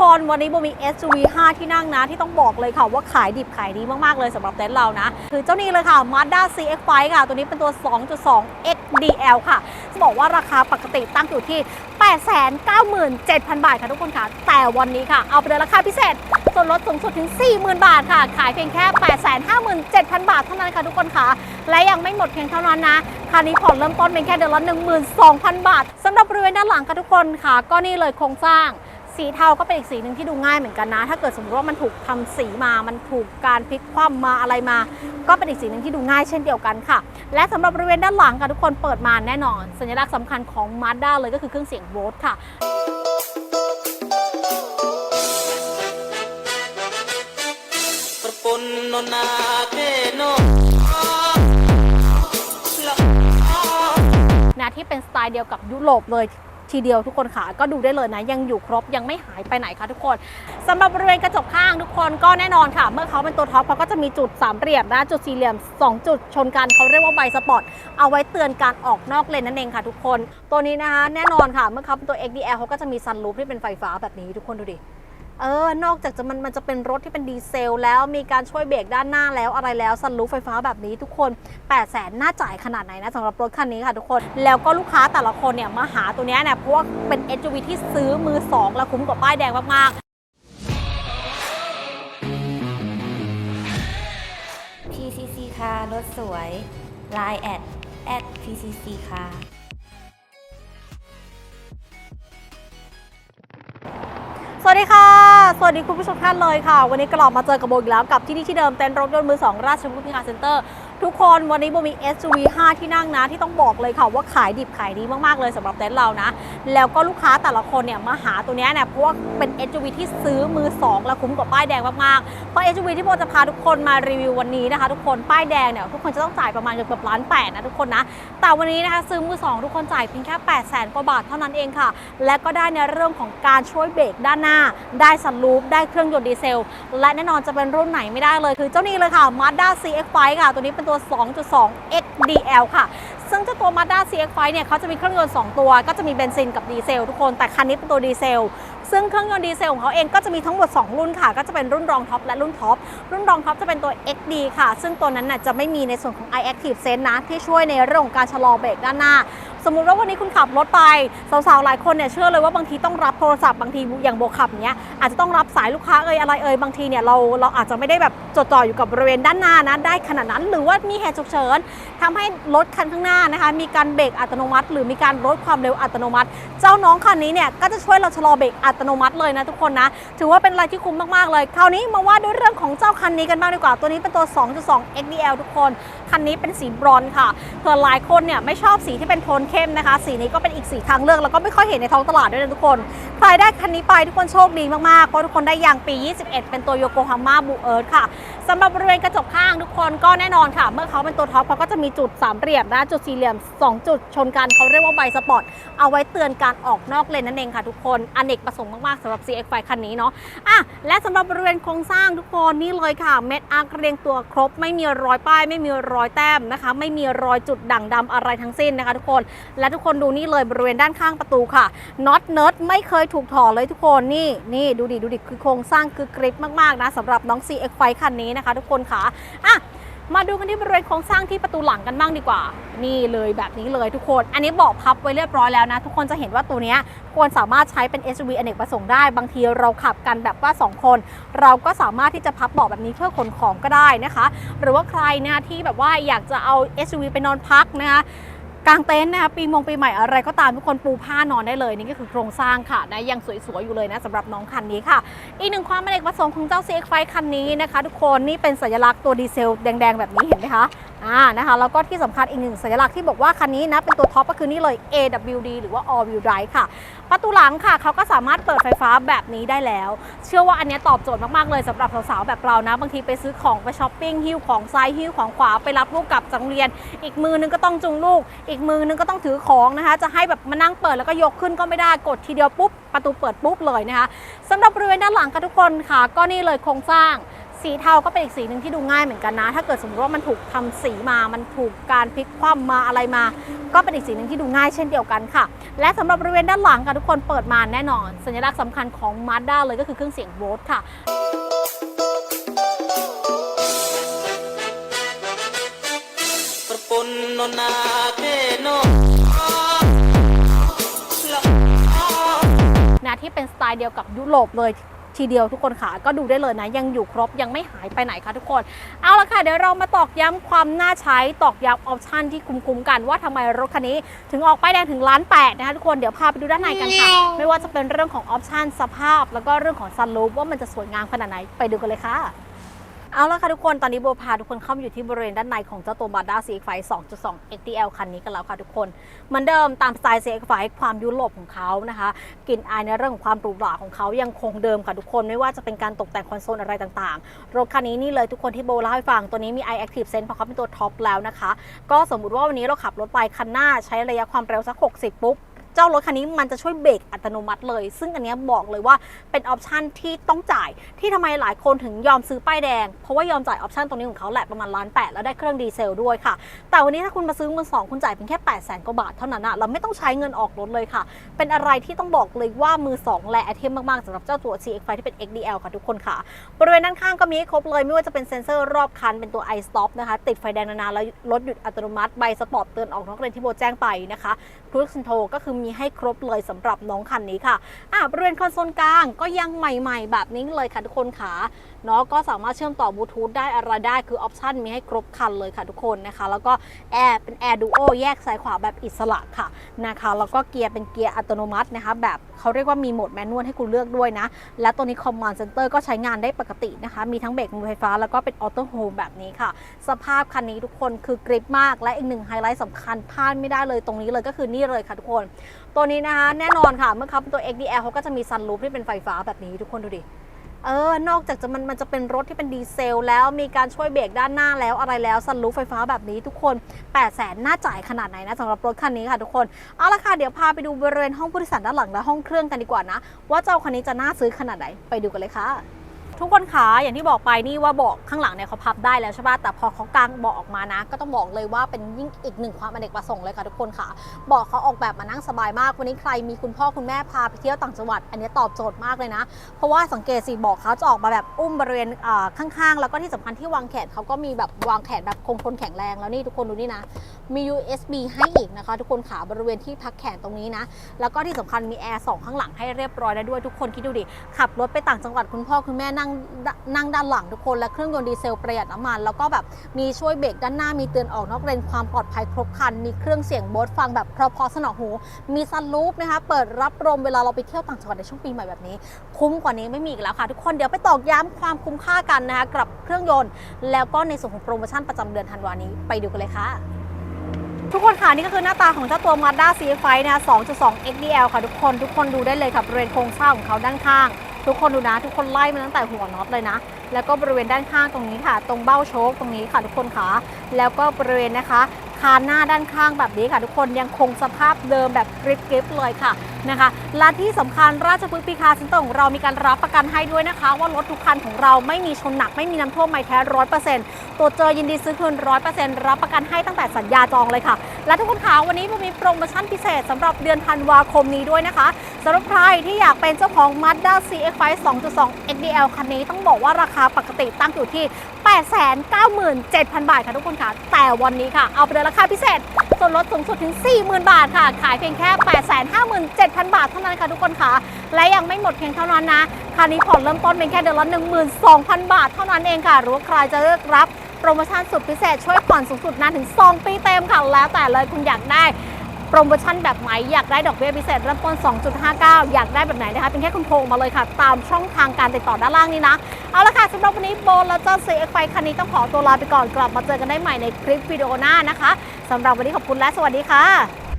คนวันนี้โบมี SUV 5 ที่นั่งนะ ที่ต้องบอกเลยค่ะว่าขายดิบขายดีมาก ๆ เลยสำหรับเต็นท์เรานะ คือเจ้านี้เลยค่ะ Mazda CX-5 ค่ะ ตัวนี้เป็นตัว 2.2 XDL ค่ะจะบอกว่าราคาปกติตั้งอยู่ที่ 897,000 บาทค่ะทุกคนค่ะ แต่วันนี้ค่ะ เอาไปเลยราคาพิเศษส่วนลดสูงสุดถึง 40,000 บาทค่ะ ขายเพียงแค่ 857,000 บาทเท่านั้นค่ะทุกคนค่ะ และยังไม่หมดเพียงเท่านั้นนะคันนี้ผ่อนเริ่มต้นเป็นแค่เดือนละ12,000 บาทสำหรับบริเวณด้านหลังค่ะทุกคนค่ะ ก็นี่เลยโครงสร้าง สีเทาก็เป็นอีกสีหนึ่งที่ดูง่ายเหมือนกันนะ ถ้าเกิดสมมติว่ามันถูกทำสีมา มันถูกการพลิกคว่ำมาอะไรมา ก็เป็นอีกสีหนึ่งที่ดูง่ายเช่นเดียวกันค่ะ และสำหรับบริเวณด้านหลังค่ะทุกคนเปิดมาแน่นอน สัญลักษณ์สำคัญของ Mazda เลยก็คือเครื่องเสียงโวลต์ค่ะ Perpunno nate no นะที่เป็นสไตล์เดียวกับยุโรปเลย ทีเดียวทุกคนค่ะ ก็ดูได้เลยนะยังอยู่ครบยังไม่หายไปไหนค่ะทุกคนสำหรับบริเวณกระจกข้างทุกคนก็แน่นอนค่ะ เมื่อเขาเป็นตัวท็อปเขาก็จะมีจุดสามเหลี่ยมนะจุดสี่เหลี่ยม 2 จุดชนกันเขาเรียกว่าใบสปอร์ตเอาไว้เตือนการออกนอกเลนนั่นเองค่ะ ทุกคน ตัวนี้นะคะแน่นอนค่ะ เมื่อเขาเป็นตัว XDL เขาก็จะมีซันรูปที่เป็นไฟฟ้าแบบนี้ทุกคนดูดิ เออนอกจากจะมันมันจะเป็นรถที่เป็นดีเซล แล้วมีการช่วยเบรกด้านหน้าแล้วอะไรแล้วซันรูฟไฟฟ้าแบบนี้ทุกคน 8 0 0แสนน่าจ่ายขนาดไหนนะสำหรับรถคันนี้ค่ะทุกคน แล้วก็ลูกค้าแต่ละคนเนี่ยมาหาตัวนี้เนี่ยเพราะว่าเป็น SUV ที่ซื้อมือ 2 แล้วคุ้มกว่าป้ายแดงมากๆ PCC ค่ะรถสวย Line แอด at PCC ค่ะ สวัสดีค่ะ สวัสดีคุณผู้ชมท่านเลยค่ะ วันนี้กลับมาเจอกับโบอีกแล้วกับที่นี่ที่เดิมเต็นท์รถยนต์มือสองราชบุรีคารเซ็นเตอร์ ทุกคนวันนี้โบมี SUV 5 ที่นั่งนะ ที่ต้องบอกเลยค่ะว่าขายดิบขายดีมาก ๆ เลยสำหรับเต็นท์เรานะ แล้วก็ลูกค้าแต่ละคนเนี่ยมาหาตัวนี้เนี่ยเพราะว่าเป็น SUV ที่ซื้อมือ 2 แล้วคุ้มกว่าป้ายแดงมาก ๆ เพราะ SUV ที่โบจะพาทุกคนมารีวิววันนี้นะคะ ทุกคนป้ายแดงเนี่ยทุกคนจะต้องจ่ายประมาณเกือบล้านแปดนะทุกคนนะแต่วันนี้นะคะซื้อมือ 2 ทุกคนจ่ายเพียงแค่8 0 0แสนกว่าบาทเท่านั้นเองค่ะ และก็ได้ในเรื่องของการช่วยเบรกด้านหน้า ได้สันลูปได้เครื่องยนต์ดีเซล และแน่นอนจะเป็นรุ่นไหนไม่ได้เลยคือเจ้านี้เลยค่ะ Mazda CX-5 ค่ะตัวนี้เป็นตัว 2.2 XDL ค่ะ ซึ่งเจ้าตัว Mazda CX-5 เนี่ยเขาจะมีเครื่องยนต์ 2 ตัว ก็จะมีเบนซินกับดีเซลทุกคน แต่คันนี้เป็นตัวดีเซล ซึ่งเครื่องยนต์ดีเซลของเขาเองก็จะมีทั้งหมด 2 รุ่นค่ะ ก็จะเป็นรุ่นรองท็อปและรุ่นท็อป รุ่นรองท็อปจะเป็นตัว XD ค่ะ ซึ่งตัวนั้นน่ะจะไม่มีในส่วนของ iActive Sense นะ ที่ช่วยในเรื่องของการชะลอเบรกด้านหน้า สมมุติว่าวันนี้คุณขับรถไป สาวๆ หลายคนเนี่ยเชื่อเลยว่าบางทีต้องรับโทรศัพท์บางทีอย่างโบขับเนี้ยอาจจะต้องรับสายลูกค้าเอ่ยอะไรเอ่ยบางทีเนี่ยเราเราอาจจะไม่ได้แบบจดจ่ออยู่กับบริเวณด้านหน้านะได้ขนาดนั้น หรือว่ามีเหตุฉุกเฉินทำให้รถคันข้างหน้านะคะ มีการเบรกอัตโนมัติ หรือมีการลดความเร็วอัตโนมัติ เจ้าน้องคันนี้เนี่ยก็จะช่วยเราชะลอเบรกอัตโนมัติเลยนะทุกคนนะ ถือว่าเป็นอะไรที่คุ้มมากๆเลย คราวนี้มาว่าด้วยเรื่องของเจ้าคันนี้กันบ้างดีกว่า ตัวนี้เป็นตัว 2.2 XDL ทุกคน คันนี้เป็นสีบรอนซ์ค่ะเผื่อหลายคนเนี่ยไม่ชอบสีที่เป็นโทนเข้มนะคะ สีนี้ก็เป็นอีกสีทางเลือกแล้วก็ไม่ค่อยเห็นในท้องตลาดด้วยนะทุกคน ใครได้คันนี้ไปทุกคนโชคดีมากๆ เพราะทุกคนได้ยางปี 21 เป็นตัวโยโกฮาม่าบูเอิร์ธค่ะสำหรับบริเวณกระจกข้างทุกคนก็แน่นอนค่ะ เมื่อเขาเป็นตัวท็อปเขาก็จะมีจุดสามเหลี่ยมนะจุดสี่เหลี่ยม 2 จุดชนกันเขาเรียกว่าใบสปอตเอาไว้เตือนการออกนอกเลนนั่นเองค่ะทุกคนอเนกประสงค์มากๆสำหรับ CX-5 คันนี้เนาะอะและสำหรับบริเวณโครงสร้างทุกคนนี่เลยค่ะ เม็ดอาร์คเรียงตัวครบ ไม่มีรอยป้าย ไม่มีรอยแต้มนะคะ ไม่มีรอยจุดด่างดำอะไรทั้งสิ้นนะคะ ทุกคน และทุกคนดูนี่เลยบริเวณด้านข้างประตูค่ะน็อตเนิร์ดไม่เคยถูกถอดเลยทุกคนนี่นี่ดูดิดูดิคือโครงสร้างคือกริปมากๆนะสำหรับน้อง CX-5 คันนี้นะคะ ทุกคนค่ะอะ มาดูกันที่บริเวณโครงสร้างที่ประตูหลังกันบ้างดีกว่า นี่เลยแบบนี้เลยทุกคน อันนี้บอกพับไว้เรียบร้อยแล้วนะ ทุกคนจะเห็นว่าตัวนี้ควรสามารถใช้เป็น SUV อเนกประสงค์ได้ บางทีเราขับกันแบบว่า 2 คน เราก็สามารถที่จะพับเบาะแบบนี้เพื่อขนของก็ได้นะคะ หรือว่าใครนะที่แบบว่าอยากจะเอา SUV ไปนอนพักนะคะ กางเต็นท์นะคะปีมงปีใหม่อะไรก็ตามทุกคนปูผ้านอนได้เลย นี่ก็คือโครงสร้างค่ะนะยังสวยๆอยู่เลยนะสำหรับน้องคันนี้ค่ะ อีกหนึ่งความเป็นเอกประสงค์ของเจ้า CX-5 คันนี้นะคะ ทุกคนนี่เป็นสัญลักษณ์ตัวดีเซลแดงๆแบบนี้เห็นไหมคะ อ่านะคะแล้วก็ที่สำคัญอีกหนึ่งสัญลักษณ์ที่บอกว่าคันนี้นะเป็นตัวท็อปก็คือนี่เลย AWD หรือว่า All Wheel Drive ค่ะ ประตูหลังค่ะเขาก็สามารถเปิดไฟฟ้าแบบนี้ได้แล้ว เชื่อว่าอันนี้ตอบโจทย์มาก ๆ เลยสำหรับสาวๆแบบเรานะ บางทีไปซื้อของไปช้อปปิ้งหิ้วของซ้ายหิ้วของขวาไปรับลูกกลับจากโรงเรียน อีกมือนึงก็ต้องจุงลูก อีกมือนึงก็ต้องถือของนะคะจะให้แบบมานั่งเปิดแล้วก็ยกขึ้นก็ไม่ได้กดทีเดียวปุ๊บประตูเปิดปุ๊บเลยนะคะสำหรับ บริเวณด้านหลังค่ะทุกคนค่ะ ก็นี่เลยโครงสร้าง สีเทาก็เป็นอีกสีหนึ่งที่ดูง่ายเหมือนกันนะ ถ้าเกิดสมมติว่ามันถูกทำสีมา มันถูกการพลิกคว่ำมาอะไรมา ก็เป็นอีกสีหนึ่งที่ดูง่ายเช่นเดียวกันค่ะ และสำหรับบริเวณด้านหลังค่ะทุกคนเปิดมาแน่นอน สัญลักษณ์สำคัญของมาสด้าเลยก็คือเครื่องเสียงโวตค่ะปุนนนะที่เป็นสไตล์เดียวกับยุโรปเลย ทีเดียวทุกคนค่ะก็ดูได้เลยนะ ยังอยู่ครบยังไม่หายไปไหนค่ะทุกคน เอาละค่ะเดี๋ยวเรามาตอกย้ำความน่าใช้ตอกย้ำออปชันที่คุ้มๆกันว่าทำไมรถคันนี้ ถึงออกป้ายแดงถึงล้านแปดนะคะทุกคนเดี๋ยวพาไปดูด้านในกันค่ะ ไม่ว่าจะเป็นเรื่องของออปชันสภาพ แล้วก็เรื่องของซันรูฟว่ามันจะสวยงามขนาดไหนไปดูกันเลยค่ะ เอาละค่ะทุกคนตอนนี้โบพาทุกคนเข้ามาอยู่ที่บริเวณด้านในของเจ้าตัว Mazda CX-5 2.2 XTL คันนี้กันแล้วค่ะทุกคนเหมือนเดิมตามสไตล์ CX-5 ความยุโรปของเขานะคะกลิ่นอายในเรื่องของความหรูหราของเขายังคงเดิมค่ะทุกคนไม่ว่าจะเป็นการตกแต่งคอนโซลอะไรต่างๆ รถคันนี้นี่เลยทุกคนที่โบเล่าให้ฟังตัวนี้มี iActive Sense เพราะเขาเป็นตัวท็อปแล้วนะคะ ก็สมมุติว่าวันนี้เราขับรถไปคันหน้าใช้ระยะความเร็วสัก 60 ปุ๊บ เจ้ารถคันนี้มันจะช่วยเบรกอัตโนมัติเลย ซึ่งอันนี้บอกเลยว่าเป็นออปชันที่ต้องจ่าย ที่ทำไมหลายคนถึงยอมซื้อป้ายแดง เพราะว่ายอมจ่ายออปชันตรงนี้ของเขาแหละประมาณล้านแปดแล้วได้เครื่องดีเซลด้วยค่ะ แต่วันนี้ถ้าคุณมาซื้อมือสองคุณจ่ายเพียงแค่8 0 0แสนกว่าบาทเท่านั้นอะเราไม่ต้องใช้เงินออกรถเลยค่ะ เป็นอะไรที่ต้องบอกเลยว่ามือสองและไอเทมมากๆสำหรับเจ้าตัว CX-5 ที่เป็น XDL ค่ะทุกคนค่ะ บริเวณด้านข้างก็มีให้ครบเลยไม่ว่าจะเป็นเซ็นเซอร์รอบคันเป็นตัว i stop นะคะ ติดไฟแดงนานๆแล้วรถหยุดอัตโนมัติใบสปอร์ตเตือนออกนอกเลนที่โบแจ้งไปนะคะครู i ค e นโทก็คือมีให้ครบเลยสำหรับน้องคันนี้ค่ะอะบริเวณคอนโซลกลางก็ยังใหม่ ๆ แบบนี้เลยค่ะทุกคนค่ะเนาะก็สามารถเชื่อมต่อบลูทูธได้อะไรได้คือออปชันมีให้ครบคันเลยค่ะทุกคนนะคะ แล้วก็แอร์เป็นแอร์ดูโอแยกซ้ายขวาแบบอิสระค่ะนะคะแล้วก็เกียร์เป็นเกียร์อัตโนมัตินะคะ แบบเขาเรียกว่ามีโหมดแมนนวลให้คุณเลือกด้วยนะ และตัวนี้ Command Center ก็ใช้งานได้ปกตินะคะ มีทั้งเบรกมือไฟฟ้าแล้วก็เป็นออโต้โฮมแบบนี้ค่ะ สภาพคันนี้ทุกคนคือกริปมากและอีกหนึ่งไฮไลท์สำคัญพลาดไม่ได้เลยตรงนี้เลยก็คือนี่เลยค่ะทุกคน ตัวนี้นะคะแน่นอนค่ะเมื่อเขาเป็นตัว XDL เขาก็จะมีซันรูฟที่เป็นไฟฟ้าแบบนี้ทุกคนดูดิ เออ นอกจากจะมันมันจะเป็นรถที่เป็นดีเซลแล้วมีการช่วยเบรกด้านหน้าแล้วอะไรแล้วซันรูฟไฟฟ้าแบบนี้ทุกคน8 0 0แสนน่าจ่ายขนาดไหนนะสำหรับรถคันนี้ค่ะทุกคน เอาละค่ะเดี๋ยวพาไปดูบริเวณห้องผู้โดยสารด้านหลังและห้องเครื่องกันดีกว่านะ ว่าเจ้าคันนี้จะน่าซื้อขนาดไหนไปดูกันเลยค่ะ ทุกคนขาอย่างที่บอกไปนี่ว่าเบาะข้างหลังเนี่ยเขาพับได้แล้วใช่ป่ะแต่พอเขากางเบาะออกมานะ ก็ต้องบอกเลยว่าเป็นยิ่งอีกหนึ่งความอเนกประสงค์เลยค่ะทุกคนค่ะเบาะเขาออกแบบมานั่งสบายมาก วันนี้ใครมีคุณพ่อคุณแม่พาไปเที่ยวต่างจังหวัด อันนี้ตอบโจทย์มากเลยนะ เพราะว่าสังเกตสิเบาะเขาจะออกมาแบบอุ้มบริเวณข้างๆ แล้วก็ที่สำคัญที่วางแขนเขาก็มีแบบวางแขนแบบคงทนแข็งแรงแล้วนี่ทุกคนดูนี่นะมี USB ให้อีกนะคะ ทุกคนขาบริเวณที่พักแขนตรงนี้นะ แล้วก็ที่สำคัญมีแอร์สองข้างหลังให้เรียบร้อยแล้วด้วยทุกคนคิดดูดิขับรถไปต่างจังหวัดคุณพ่อคุณแม่นั่งนั่งด้านหลังทุกคนและเครื่องยนต์ดีเซลประหยัดน้ำมัน แล้วก็แบบมีช่วยเบรกด้านหน้ามีเตือนออกนอกเลนความปลอดภัยครบครัน มีเครื่องเสียงโบสฟังแบบเพราะๆสนอหู มีซันรูฟนะคะเปิดรับลมเวลาเราไปเที่ยวต่างจังหวัดในช่วงปีใหม่แบบนี้ คุ้มกว่านี้ไม่มีอีกแล้วค่ะ ทุกคนเดี๋ยวไปตอกย้ำความคุ้มค่ากันนะคะกับเครื่องยนต์ แล้วก็ในส่วนของโปรโมชั่นประจำเดือนธันวานี้ไปดูกันเลยค่ะทุกคนค่ะ นี่ก็คือหน้าตาของเจ้าตัว Mazda CX-5 นะคะ2.2 XDL ค่ะทุกคนทุกคนดูได้เลยค่ะบริเวณโครงสร้างของเขาด้านข้าง ทุกคนดูนะ ทุกคนไล่มาตั้งแต่หัวน็อตเลยนะ แล้วก็บริเวณด้านข้างตรงนี้ค่ะ ตรงเบ้าโชคตรงนี้ค่ะทุกคนค่ะแล้วก็บริเวณนะคะคานหน้าด้านข้างแบบนี้ค่ะ ทุกคนยังคงสภาพเดิมแบบกริบกริบเลยค่ะนะคะและที่สำคัญราชพฤกษ์ปีคาเซ็นเตอร์ของเรามีการรับประกันให้ด้วยนะคะ ว่ารถทุกคันของเราไม่มีชนหนักไม่มีน้ำท่วมไม่แท้ร้อยเปอร์เซ็นต์ตัวจเจอยินดีซื้อคืนร้อยเปอร์เซ็นต์รับประกันให้ตั้งแต่สัญญาจองเลยค่ะ และทุกคนคะวันนี้ผมมีโปรโมชั่นพิเศษสำหรับเดือนธันวาคมนี้ด้วยนะคะสำหรับใครที่อยากเป็นเจ้าของ Mazda CX-5 2.2 XDL คันนี้ต้องบอกว่าราคาปกติตั้งอยู่ที่ 897,000 บาทค่ะทุกคนค่ะ แต่วันนี้ค่ะ เอาไปเลยราคาพิเศษ ส่วนลดสูงสุดถึง 40,000 บาทค่ะ ขายเพียงแค่ 857,000 บาทเท่านั้นค่ะทุกคนค่ะ และยังไม่หมดเพียงเท่านั้นนะคันนี้ผ่อนเริ่มต้นเป็นแค่เดือนละ12,000 บาทเท่านั้นเองค่ะรู้ว่าใครจะเลือกรับโปรโมชั่นสุดพิเศษช่วยผ่อนสูงสุดนานถึง 2 ปีเต็มค่ะ แล้วแต่เลยคุณอยากได้ โปรโมชั่นแบบไหนอยากได้ดอกเบี้ยพิเศษเริ่มต้น 2.59 อยากได้แบบไหนนะคะเป็นแค่คุณโทรมาเลยค่ะ ตามช่องทางการติดต่อด้านล่างนี้นะ เอาละค่ะสำหรับวันนี้โบและเจ้า CX-5 คันนี้ต้องขอตัวลาไปก่อนกลับมาเจอกันได้ใหม่ในคลิปวิดีโอหน้านะคะสำหรับวันนี้ขอบคุณและสวัสดีค่ะ